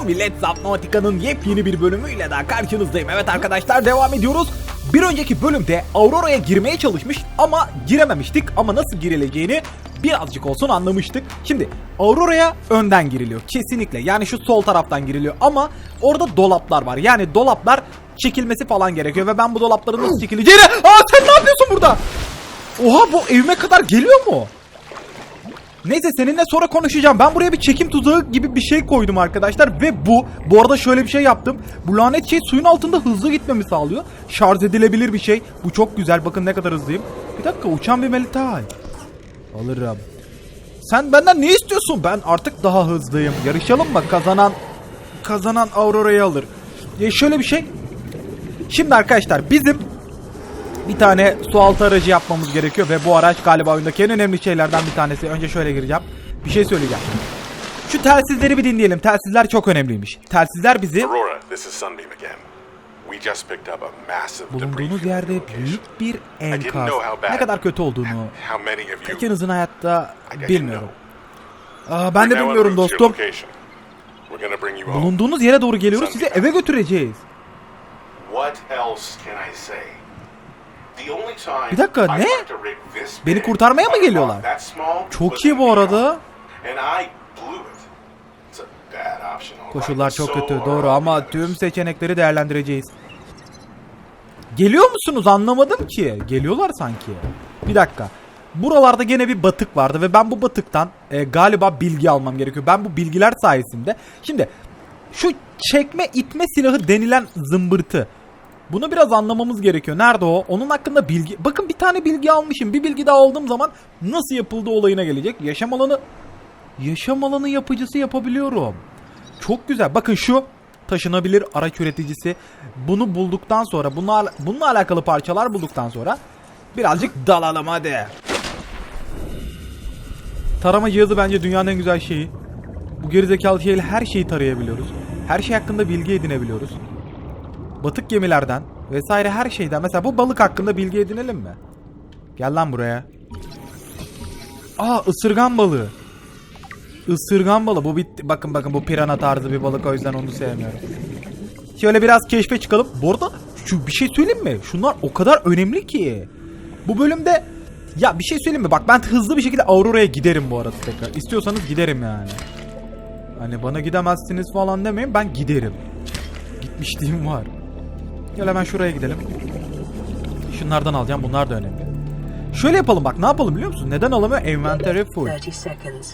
Selam millet Subnautica'nın yepyeni bir bölümüyle daha karşınızdayım. Evet arkadaşlar devam ediyoruz. Bir önceki bölümde Aurora'ya girmeye çalışmış ama girememiştik. Ama nasıl girileceğini birazcık olsun anlamıştık. Şimdi Aurora'ya önden giriliyor kesinlikle. Yani şu sol taraftan giriliyor ama orada dolaplar var. Yani dolaplar çekilmesi falan gerekiyor ve ben bu dolapların nasıl çekileceğini... Aa sen ne yapıyorsun burada? Oha bu evime kadar geliyor mu? Neyse seninle sonra konuşacağım. Ben buraya bir çekim tuzağı gibi bir şey koydum arkadaşlar ve bu bu arada şöyle bir şey yaptım. Bu lanet şey suyun altında hızlı gitmemi sağlıyor. Şarj edilebilir bir şey. Bu çok güzel. Bakın ne kadar hızlıyım. Bir dakika uçan bir melital. Alırım. Sen benden ne istiyorsun? Ben artık daha hızlıyım. Yarışalım mı? Kazanan kazanan Aurora'yı alır. Ya şöyle bir şey. Şimdi arkadaşlar bizim bir tane su altı aracı yapmamız gerekiyor ve bu araç galiba oyundaki en önemli şeylerden bir tanesi. Önce şöyle gireceğim. Bir şey söyleyeceğim. Şu telsizleri bir dinleyelim. Telsizler çok önemliymiş. Telsizler bizi Aurora, this is Sunbeam again. We just picked up a massive bulunduğunuz yerde büyük bir enkaz. Ne kadar kötü olduğunu ikinizin hayatta bilmiyorum. Aa, ben de bilmiyorum dostum. Bulunduğunuz yere doğru geliyoruz. Sizi eve götüreceğiz. What else can I say? Bir dakika, ne? Beni kurtarmaya mı geliyorlar? Çok iyi bu arada. Koşullar çok kötü are doğru ama tüm seçenekleri değerlendireceğiz. Geliyor musunuz anlamadım ki. Geliyorlar sanki. Bir dakika. Buralarda gene bir batık vardı ve ben bu batıktan e, galiba bilgi almam gerekiyor. Ben bu bilgiler sayesinde şimdi şu çekme itme silahı denilen zımbırtı. Bunu biraz anlamamız gerekiyor. Nerede o? Onun hakkında bilgi. Bakın bir tane bilgi almışım. Bir bilgi daha aldığım zaman nasıl yapıldığı olayına gelecek. Yaşam alanı yaşam alanı yapıcısı yapabiliyorum. Çok güzel. Bakın şu taşınabilir araç üreticisi. Bunu bulduktan sonra bununla, bununla alakalı parçalar bulduktan sonra birazcık dalalım hadi. Tarama cihazı bence dünyanın en güzel şeyi. Bu gerizekalı şeyle her şeyi tarayabiliyoruz. Her şey hakkında bilgi edinebiliyoruz. Batık gemilerden vesaire her şeyden. Mesela bu balık hakkında bilgi edinelim mi? Gel lan buraya. Aa ısırgan balığı. Isırgan balığı. Bu bitti. Bakın bakın bu pirana tarzı bir balık o yüzden onu sevmiyorum. Şöyle biraz keşfe çıkalım. Bu arada şu bir şey söyleyeyim mi? Şunlar o kadar önemli ki. Bu bölümde ya bir şey söyleyeyim mi? Bak ben hızlı bir şekilde Aurora'ya giderim bu arada tekrar. İstiyorsanız giderim yani. Hani bana gidemezsiniz falan demeyin ben giderim. Gitmişliğim var. Gel hemen şuraya gidelim. Şunlardan alacağım. Bunlar da önemli. Şöyle yapalım bak. Ne yapalım biliyor musun? Neden alamıyor? Inventory full. 30 seconds.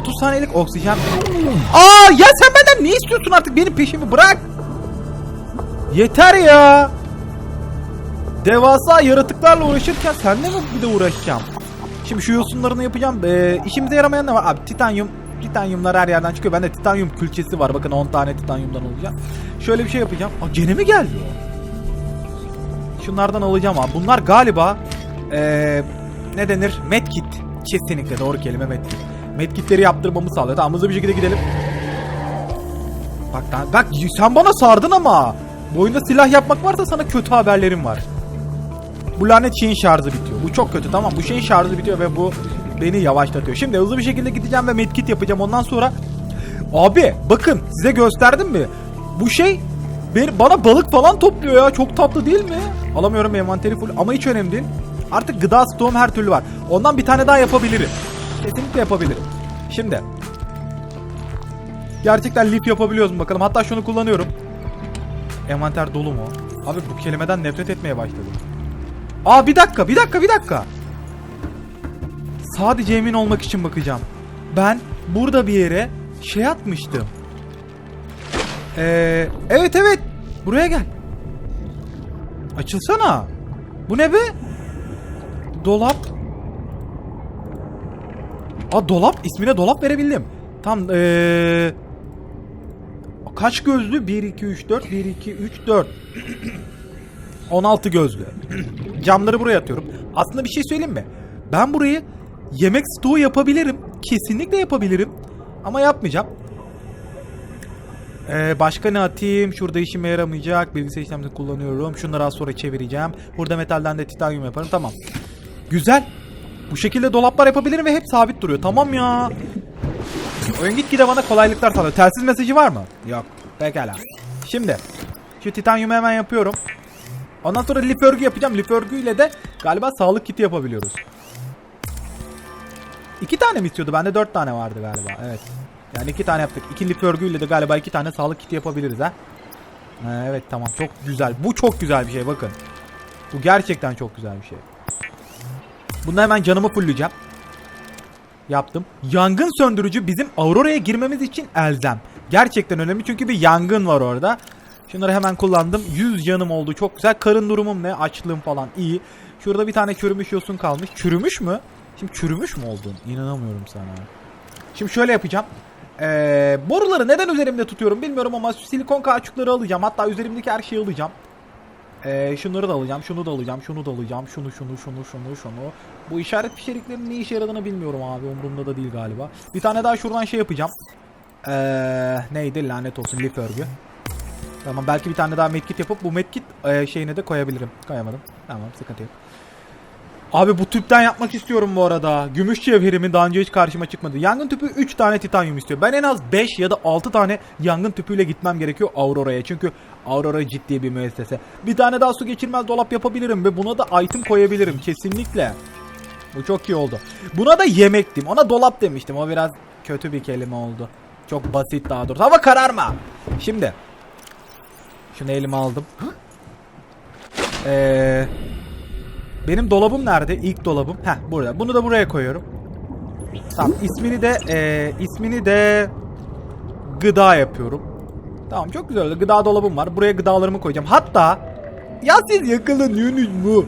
30 saniyelik oksijen. Aa ya sen benden ne istiyorsun artık? Benim peşimi bırak. Yeter ya. Devasa yaratıklarla uğraşırken senle mi bir de uğraşacağım? Şimdi şu yosunlarını yapacağım. Ee, işimize yaramayan ne var? Abi titanyum. Titanyumlar her yerden çıkıyor. Bende titanyum külçesi var. Bakın 10 tane titanyumdan olacağım. Şöyle bir şey yapacağım. Aa gene mi geldi? Şunlardan alacağım abi. Bunlar galiba ee, ne denir? Medkit. Kesinlikle doğru kelime medkit. Medkitleri yaptırmamı sağlıyor. Tamam hızlı bir şekilde gidelim. Bak, bak sen bana sardın ama. Bu oyunda silah yapmak varsa sana kötü haberlerim var. Bu lanet şeyin şarjı bitiyor. Bu çok kötü tamam. Bu şeyin şarjı bitiyor ve bu beni yavaşlatıyor. Şimdi hızlı bir şekilde gideceğim ve medkit yapacağım. Ondan sonra Abi bakın size gösterdim mi? Bu şey beni, bana balık falan topluyor ya. Çok tatlı değil mi? Alamıyorum envanteri full ama hiç önemli değil. Artık gıda stoğum her türlü var. Ondan bir tane daha yapabilirim. Kesinlikle yapabilirim. Şimdi. Gerçekten lif yapabiliyoruz mu bakalım. Hatta şunu kullanıyorum. Envanter dolu mu? Abi bu kelimeden nefret etmeye başladım. Aa bir dakika bir dakika bir dakika. Sadece emin olmak için bakacağım. Ben burada bir yere şey atmıştım. Ee, evet evet. Buraya gel. Açılsana. Bu ne be? Dolap. Aa dolap. ismine dolap verebildim. Tam ee, kaç gözlü? 1 2 3 4 1 2 3 4. 16 gözlü. Camları buraya atıyorum. Aslında bir şey söyleyeyim mi? Ben burayı yemek stoğu yapabilirim. Kesinlikle yapabilirim. Ama yapmayacağım. Ee, başka ne atayım? Şurada işime yaramayacak. Bilgisayar işlemci kullanıyorum. Şunları az sonra çevireceğim. Burada metalden de titanyum yaparım. Tamam. Güzel. Bu şekilde dolaplar yapabilirim ve hep sabit duruyor. Tamam ya. Oyun gitgide bana kolaylıklar sağlıyor. Telsiz mesajı var mı? Yok. Pekala. Şimdi şu titanyumu hemen yapıyorum. Ondan sonra lif örgü yapacağım. Lif örgüyle de galiba sağlık kiti yapabiliyoruz. İki tane mi istiyordu? Bende dört tane vardı galiba. Evet. Yani iki tane yaptık. İki lif de galiba iki tane sağlık kiti yapabiliriz. Ha, Evet tamam çok güzel. Bu çok güzel bir şey bakın. Bu gerçekten çok güzel bir şey. Bunda hemen canımı fullleyeceğim. Yaptım. Yangın söndürücü bizim Aurora'ya girmemiz için elzem. Gerçekten önemli çünkü bir yangın var orada. Şunları hemen kullandım. 100 canım oldu. Çok güzel. Karın durumum ne? Açlığım falan iyi. Şurada bir tane çürümüş yosun kalmış. Çürümüş mü? Şimdi çürümüş mü oldun? İnanamıyorum sana. Şimdi şöyle yapacağım. Ee, boruları neden üzerimde tutuyorum bilmiyorum ama silikon kauçukları alacağım. Hatta üzerimdeki her şeyi alacağım. Ee, şunları da alacağım, şunu da alacağım, şunu da alacağım, şunu, şunu, şunu, şunu, şunu. Bu işaret fişeriklerinin ne işe yaradığını bilmiyorum abi. Umurumda da değil galiba. Bir tane daha şuradan şey yapacağım. Ee, neydi lanet olsun lif örgü. Tamam belki bir tane daha medkit yapıp bu medkit e, şeyine de koyabilirim. Koyamadım. Tamam sıkıntı yok. Abi bu tüpten yapmak istiyorum bu arada. Gümüş cevherimi daha önce hiç karşıma çıkmadı. Yangın tüpü 3 tane titanyum istiyor. Ben en az 5 ya da 6 tane yangın tüpüyle gitmem gerekiyor Aurora'ya. Çünkü Aurora ciddi bir müessese. Bir tane daha su geçirmez dolap yapabilirim ve buna da item koyabilirim kesinlikle. Bu çok iyi oldu. Buna da yemek diyeyim. Ona dolap demiştim. O biraz kötü bir kelime oldu. Çok basit daha doğrusu. Hava kararma. Şimdi. Şunu elime aldım. Eee... Benim dolabım nerede? İlk dolabım. Heh burada. Bunu da buraya koyuyorum. Tamam ismini de eee, ismini de gıda yapıyorum. Tamam çok güzel oldu. Gıda dolabım var. Buraya gıdalarımı koyacağım. Hatta ya siz yakalanıyorsunuz mu?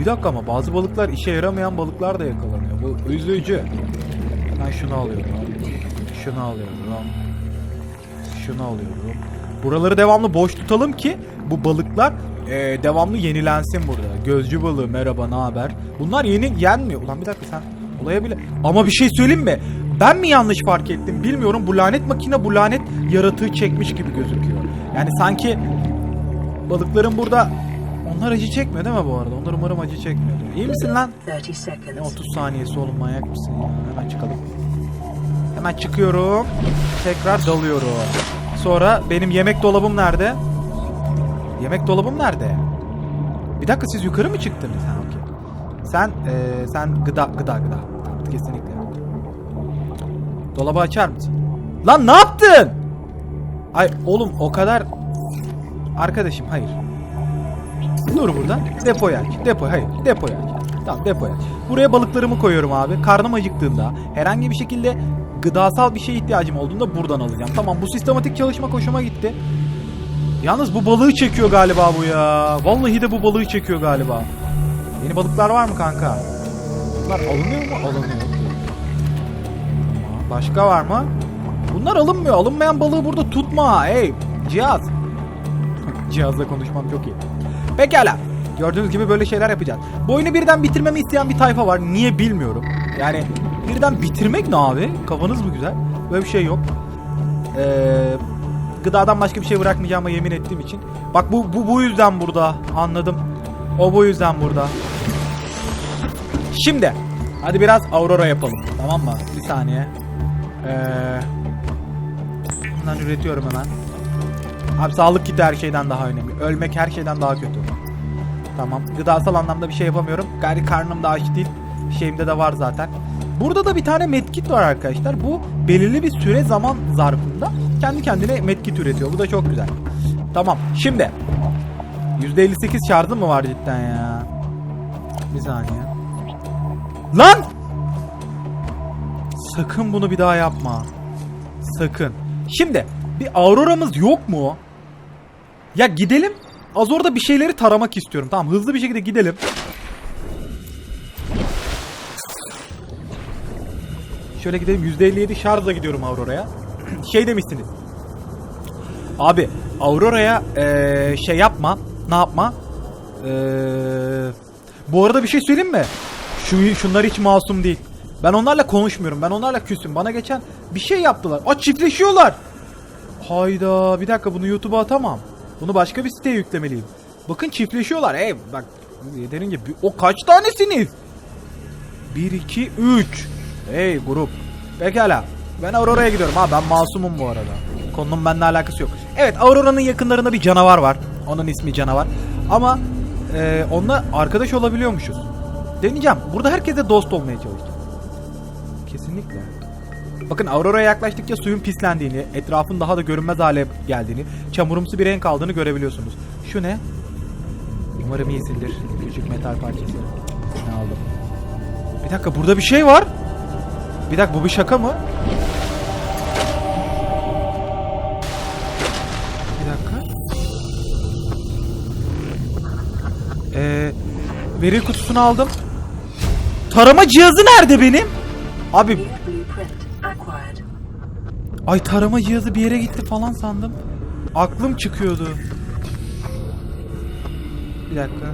Bir dakika ama bazı balıklar işe yaramayan balıklar da yakalanıyor. Bu üzücü. Ben şunu alıyorum. Şunu alıyorum. Şunu alıyorum. Buraları devamlı boş tutalım ki bu balıklar eee, devamlı yenilensin burada. Gözcü balığı merhaba ne haber? Bunlar yeni yenmiyor. Ulan bir dakika sen olaya bile... Ama bir şey söyleyeyim mi? Ben mi yanlış fark ettim bilmiyorum. Bu lanet makine bu lanet yaratığı çekmiş gibi gözüküyor. Yani sanki balıkların burada... Onlar acı çekmiyor değil mi bu arada? Onlar umarım acı çekmiyordur. İyi misin lan? 30 Ne seconds. 30 saniyesi oğlum manyak mısın ya? Hemen çıkalım. Hemen çıkıyorum. Tekrar dalıyorum. Sonra benim yemek dolabım nerede? Yemek dolabım nerede? Bir dakika siz yukarı mı çıktınız? Ha okey. Sen eee, sen gıda gıda gıda. Kesinlikle. Dolabı açar mısın? Lan ne yaptın? Ay oğlum o kadar Arkadaşım hayır. Dur burada. Depoyu aç. Depoyu hayır. Depoyu aç. Tamam depoyu aç. Buraya balıklarımı koyuyorum abi. Karnım acıktığında herhangi bir şekilde gıdasal bir şeye ihtiyacım olduğunda buradan alacağım. Tamam bu sistematik çalışma hoşuma gitti. Yalnız bu balığı çekiyor galiba bu ya. Vallahi de bu balığı çekiyor galiba. Yeni balıklar var mı kanka? Bunlar alınıyor mu? Alınıyor. Başka var mı? Bunlar alınmıyor. Alınmayan balığı burada tutma. Hey cihaz. Cihazla konuşmam çok iyi. Pekala. Gördüğünüz gibi böyle şeyler yapacağız. Bu oyunu birden bitirmemi isteyen bir tayfa var. Niye bilmiyorum. Yani birden bitirmek ne abi? Kafanız mı güzel? Böyle bir şey yok. Eee gıdadan başka bir şey bırakmayacağıma yemin ettiğim için. Bak bu bu bu yüzden burada. Anladım. O bu yüzden burada. Şimdi hadi biraz Aurora yapalım. Tamam mı? Bir saniye. Eee Bundan üretiyorum hemen. Abi sağlık kiti her şeyden daha önemli. Ölmek her şeyden daha kötü. Tamam. Gıdasal anlamda bir şey yapamıyorum. Gayri karnım da aç değil. Şeyimde de var zaten. Burada da bir tane medkit var arkadaşlar. Bu belirli bir süre zaman zarfında kendi kendine medkit üretiyor. Bu da çok güzel. Tamam. Şimdi %58 şarjım mı var cidden ya? Bir saniye. Lan! Sakın bunu bir daha yapma. Sakın. Şimdi bir Aurora'mız yok mu? Ya gidelim. Az orada bir şeyleri taramak istiyorum. Tamam hızlı bir şekilde gidelim. Şöyle gidelim. %57 şarjla gidiyorum Aurora'ya. Şey demişsiniz. Abi Aurora'ya eee, şey yapma. Ne yapma? Eee, bu arada bir şey söyleyeyim mi? Şu, şunlar hiç masum değil. Ben onlarla konuşmuyorum. Ben onlarla küsüm. Bana geçen bir şey yaptılar. Aa çiftleşiyorlar. Hayda bir dakika bunu YouTube'a atamam. Bunu başka bir siteye yüklemeliyim. Bakın çiftleşiyorlar. Ey bak yeterince bir- o kaç tanesiniz? 1 2 3. Hey grup. Pekala. Ben Aurora'ya gidiyorum ha ben masumum bu arada. Konunun benimle alakası yok. Evet Aurora'nın yakınlarında bir canavar var. Onun ismi canavar. Ama e, onunla arkadaş olabiliyormuşuz. Deneyeceğim. Burada herkese dost olmaya çalışacağım. Kesinlikle. Bakın Aurora'ya yaklaştıkça suyun pislendiğini, etrafın daha da görünmez hale geldiğini, çamurumsu bir renk aldığını görebiliyorsunuz. Şu ne? Umarım iyisindir. Küçük metal parçası. Ne aldım? Bir dakika burada bir şey var. Bir dakika bu bir şaka mı? Veri kutusunu aldım. Tarama cihazı nerede benim? Abi ay tarama cihazı bir yere gitti falan sandım. Aklım çıkıyordu. Bir dakika.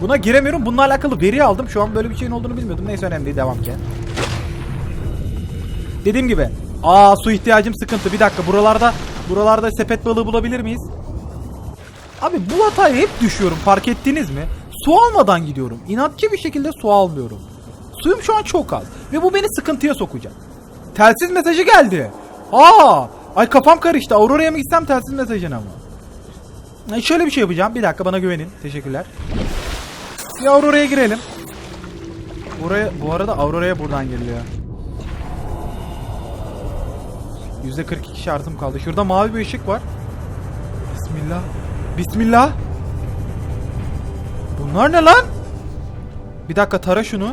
Buna giremiyorum. Bununla alakalı veri aldım. Şu an böyle bir şeyin olduğunu bilmiyordum. Neyse önemli değil. Devam ki. Dediğim gibi. Aa su ihtiyacım sıkıntı. Bir dakika buralarda buralarda sepet balığı bulabilir miyiz? Abi bu hataya hep düşüyorum. Fark ettiniz mi? Su almadan gidiyorum. İnatçı bir şekilde su almıyorum. Suyum şu an çok az. Ve bu beni sıkıntıya sokacak. Telsiz mesajı geldi. Aa! Ay kafam karıştı. Aurora'ya mı gitsem telsiz mesajına mı? E, şöyle bir şey yapacağım. Bir dakika bana güvenin. Teşekkürler. Bir Aurora'ya girelim. Buraya, bu arada Aurora'ya buradan giriliyor. %42 şartım kaldı. Şurada mavi bir ışık var. Bismillah. Bismillah. Bunlar ne lan? Bir dakika tara şunu.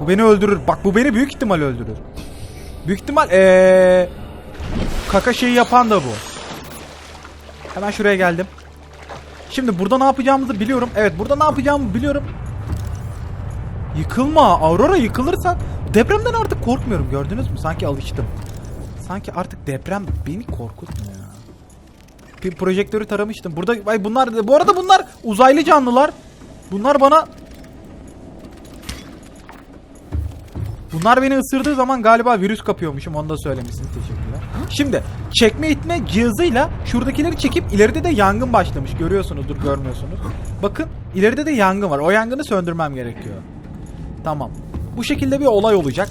Bu beni öldürür. Bak bu beni büyük ihtimal öldürür. Büyük ihtimal ee, kaka şeyi yapan da bu. Hemen şuraya geldim. Şimdi burada ne yapacağımızı biliyorum. Evet burada ne yapacağımı biliyorum. Yıkılma. Aurora yıkılırsa depremden artık korkmuyorum. Gördünüz mü? Sanki alıştım. Sanki artık deprem beni korkutmuyor. Projektörü taramıştım. Burada ay bunlar bu arada bunlar uzaylı canlılar. Bunlar bana Bunlar beni ısırdığı zaman galiba virüs kapıyormuşum. Onu da söylemişsiniz. Teşekkürler. Şimdi çekme itme cihazıyla şuradakileri çekip ileride de yangın başlamış. Görüyorsunuzdur, görmüyorsunuz. Bakın ileride de yangın var. O yangını söndürmem gerekiyor. Tamam. Bu şekilde bir olay olacak.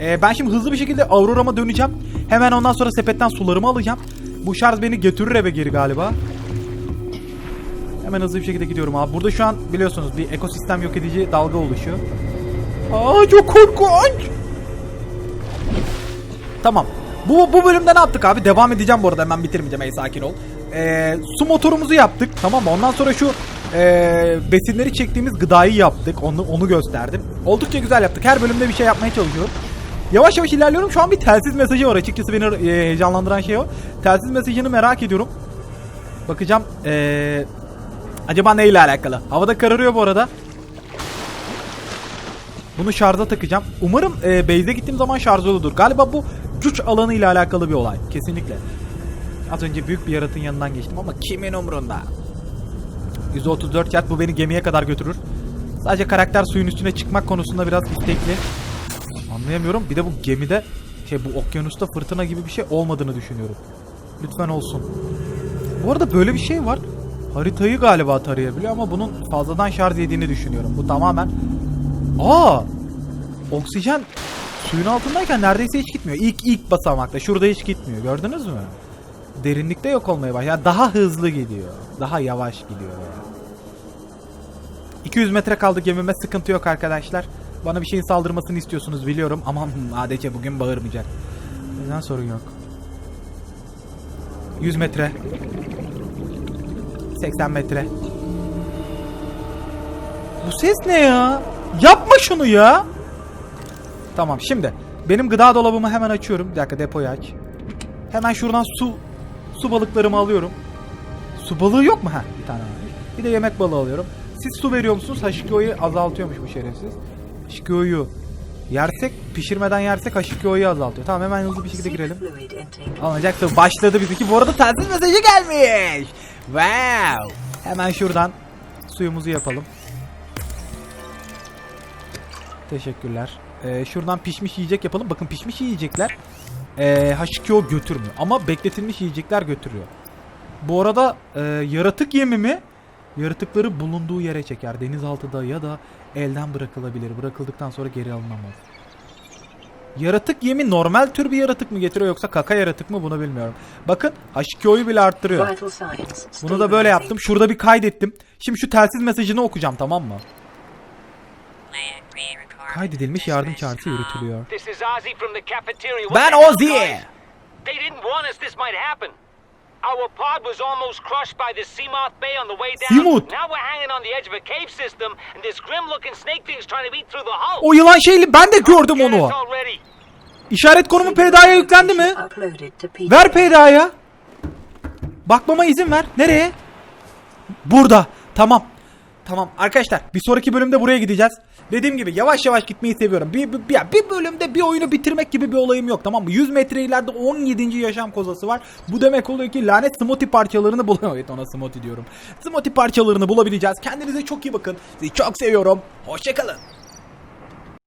Ee, ben şimdi hızlı bir şekilde Aurora'ma döneceğim. Hemen ondan sonra sepetten sularımı alacağım. Bu şarj beni götürür eve geri galiba. Hemen hızlı bir şekilde gidiyorum abi. Burada şu an biliyorsunuz bir ekosistem yok edici dalga oluşuyor. Aa çok korkunç. Tamam. Bu, bu bölümde ne yaptık abi? Devam edeceğim bu arada hemen bitirmeyeceğim. Ey sakin ol. Ee, su motorumuzu yaptık. Tamam mı? Ondan sonra şu ee, besinleri çektiğimiz gıdayı yaptık. Onu, onu gösterdim. Oldukça güzel yaptık. Her bölümde bir şey yapmaya çalışıyorum. Yavaş yavaş ilerliyorum. Şu an bir telsiz mesajı var. Açıkçası beni e, heyecanlandıran şey o. Telsiz mesajını merak ediyorum. Bakacağım. Ee, acaba neyle alakalı? Havada kararıyor bu arada. Bunu şarja takacağım. Umarım e, base'e gittiğim zaman şarj olur. Galiba bu güç alanı ile alakalı bir olay. Kesinlikle. Az önce büyük bir yaratığın yanından geçtim ama kimin umrunda? 134 yard bu beni gemiye kadar götürür. Sadece karakter suyun üstüne çıkmak konusunda biraz istekli. Anlayamıyorum. Bir de bu gemide şey bu okyanusta fırtına gibi bir şey olmadığını düşünüyorum. Lütfen olsun. Bu arada böyle bir şey var. Haritayı galiba tarayabiliyor ama bunun fazladan şarj yediğini düşünüyorum. Bu tamamen Aa! Oksijen suyun altındayken neredeyse hiç gitmiyor. İlk ilk basamakta. Şurada hiç gitmiyor. Gördünüz mü? Derinlikte yok olmaya başlıyor. Yani daha hızlı gidiyor. Daha yavaş gidiyor. 200 metre kaldı gemime sıkıntı yok arkadaşlar. Bana bir şeyin saldırmasını istiyorsunuz biliyorum ama ADC bugün bağırmayacak. Neden sorun yok. 100 metre. 80 metre. Bu ses ne ya? Yapma şunu ya. Tamam şimdi benim gıda dolabımı hemen açıyorum. Bir dakika depoyu aç. Hemen şuradan su su balıklarımı alıyorum. Su balığı yok mu? Ha bir tane var. Bir de yemek balığı alıyorum. Siz su veriyor musunuz? H2O'yu azaltıyormuş bu şerefsiz. H2O'yu yersek pişirmeden yersek H2O'yu azaltıyor. Tamam hemen hızlı bir şekilde girelim. Alacaktı. Başladı bizimki. Bu arada telsiz mesajı gelmiş. Wow. Hemen şuradan suyumuzu yapalım. Teşekkürler. Ee, şuradan pişmiş yiyecek yapalım. Bakın pişmiş yiyecekler ee, H2O götürmüyor. Ama bekletilmiş yiyecekler götürüyor. Bu arada e, yaratık yemi mi? Yaratıkları bulunduğu yere çeker. Denizaltıda ya da elden bırakılabilir. Bırakıldıktan sonra geri alınamaz. Yaratık yemi normal tür bir yaratık mı getiriyor yoksa kaka yaratık mı bunu bilmiyorum. Bakın H2O'yu bile arttırıyor. Bunu da böyle yaptım. Şurada bir kaydettim. Şimdi şu telsiz mesajını okuyacağım tamam mı? Kaydedilmiş yardım çağrısı yürütülüyor. Ben Ozzy. guys? They didn't warn us this might happen. Our pod was almost crushed by the Seamoth Bay on the way down. Seamoth. Now we're hanging on the edge of a cave system, and this grim-looking snake thing's trying to eat through the hull. O yılan şeyli ben de gördüm onu. İşaret konumu PDA'ya yüklendi mi? Ver PDA'ya. Bakmama izin ver. Nereye? Burada. Tamam. Tamam arkadaşlar bir sonraki bölümde buraya gideceğiz. Dediğim gibi yavaş yavaş gitmeyi seviyorum. Bir, bir, bir- bölümde bir oyunu bitirmek gibi bir olayım yok tamam mı? 100 metre ileride 17. yaşam kozası var. Bu demek oluyor ki lanet smoothie parçalarını bul... Evet ona smoothie diyorum. Smoothie parçalarını bulabileceğiz. Kendinize çok iyi bakın. Sizi çok seviyorum. Hoşçakalın.